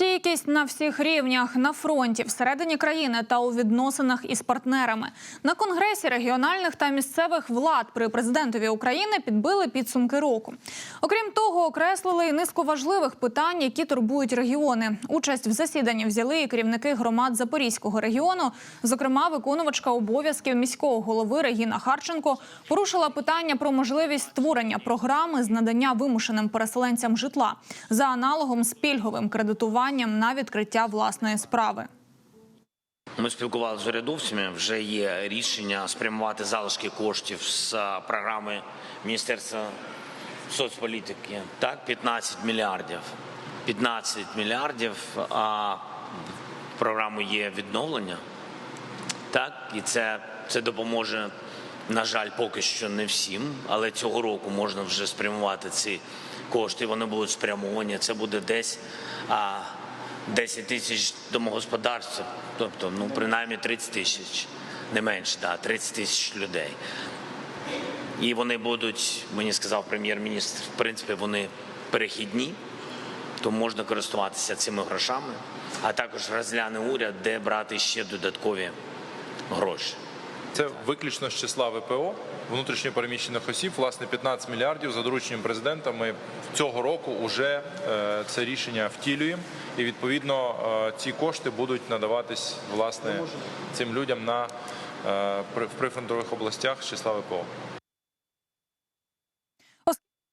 Стійкість на всіх рівнях на фронті, всередині країни та у відносинах із партнерами на конгресі регіональних та місцевих влад при президентові України підбили підсумки року. Окрім того, окреслили і низку важливих питань, які турбують регіони. Участь в засіданні взяли і керівники громад Запорізького регіону. Зокрема, виконувачка обов'язків міського голови Регіна Харченко порушила питання про можливість створення програми з надання вимушеним переселенцям житла за аналогом з пільговим кредитуванням на відкриття власної справи. Ми спілкувалися з урядовцями. Вже є рішення спрямувати залишки коштів з програми Міністерства соцполітики. Так, 15 мільярдів. 15 мільярдів. А програму є відновлення. Так, і це, це допоможе, на жаль, поки що не всім, але цього року можна вже спрямувати ці кошти. Вони будуть спрямовані. Це буде десь 10 тисяч домогосподарств, тобто ну принаймні 30 тисяч, не менше, да, 30 тисяч людей. І вони будуть, мені сказав прем'єр-міністр, в принципі, вони перехідні, то можна користуватися цими грошами, а також розгляне уряд, де брати ще додаткові гроші. Це виключно з числа ВПО внутрішньо переміщених осіб. Власне, 15 мільярдів за дорученням президента. Ми цього року вже е, це рішення втілюємо, і відповідно е, ці кошти будуть надаватись власне цим людям на е, в прифронтових областях з числа ВПО.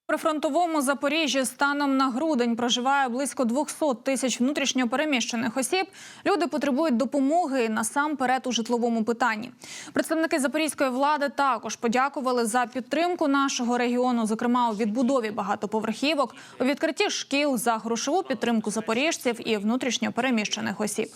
При фронтовому Запоріжжі станом на грудень проживає близько 200 тисяч внутрішньо переміщених осіб. Люди потребують допомоги насамперед у житловому питанні. Представники запорізької влади також подякували за підтримку нашого регіону, зокрема у відбудові багатоповерхівок, у відкритті шкіл за грошову підтримку запоріжців і внутрішньо переміщених осіб.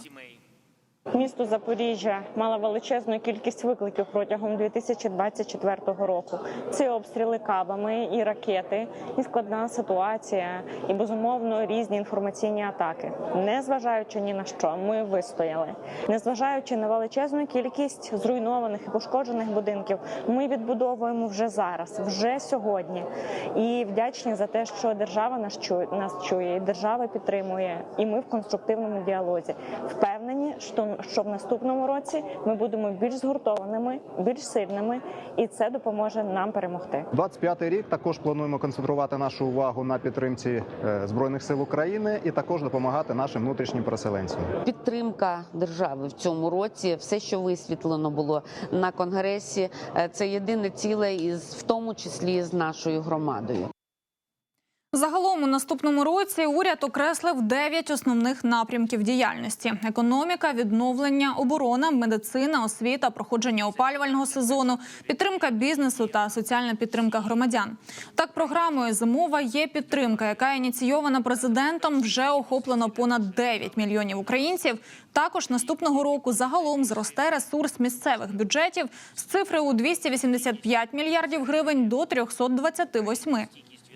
Місто Запоріжжя мало величезну кількість викликів протягом 2024 року. Це обстріли кабами і ракети, і складна ситуація, і безумовно різні інформаційні атаки. Незважаючи ні на що, ми вистояли. Незважаючи на величезну кількість зруйнованих і пошкоджених будинків, ми відбудовуємо вже зараз, вже сьогодні. І вдячні за те, що держава нас чує, нас чує, і держава підтримує, і ми в конструктивному діалозі. Впевнені, що що в наступному році ми будемо більш згуртованими, більш сильними, і це допоможе нам перемогти. 25-й рік також плануємо концентрувати нашу увагу на підтримці е, збройних сил України і також допомагати нашим внутрішнім переселенцям. Підтримка держави в цьому році, все, що висвітлено було на конгресі, е, це єдине ціле, із в тому числі з нашою громадою. Загалом у наступному році уряд окреслив 9 основних напрямків діяльності: економіка, відновлення, оборона, медицина, освіта, проходження опалювального сезону, підтримка бізнесу та соціальна підтримка громадян. Так, програмою зимова є підтримка, яка ініційована президентом. Вже охоплено понад 9 мільйонів українців. Також наступного року загалом зросте ресурс місцевих бюджетів з цифри у 285 мільярдів гривень до 328.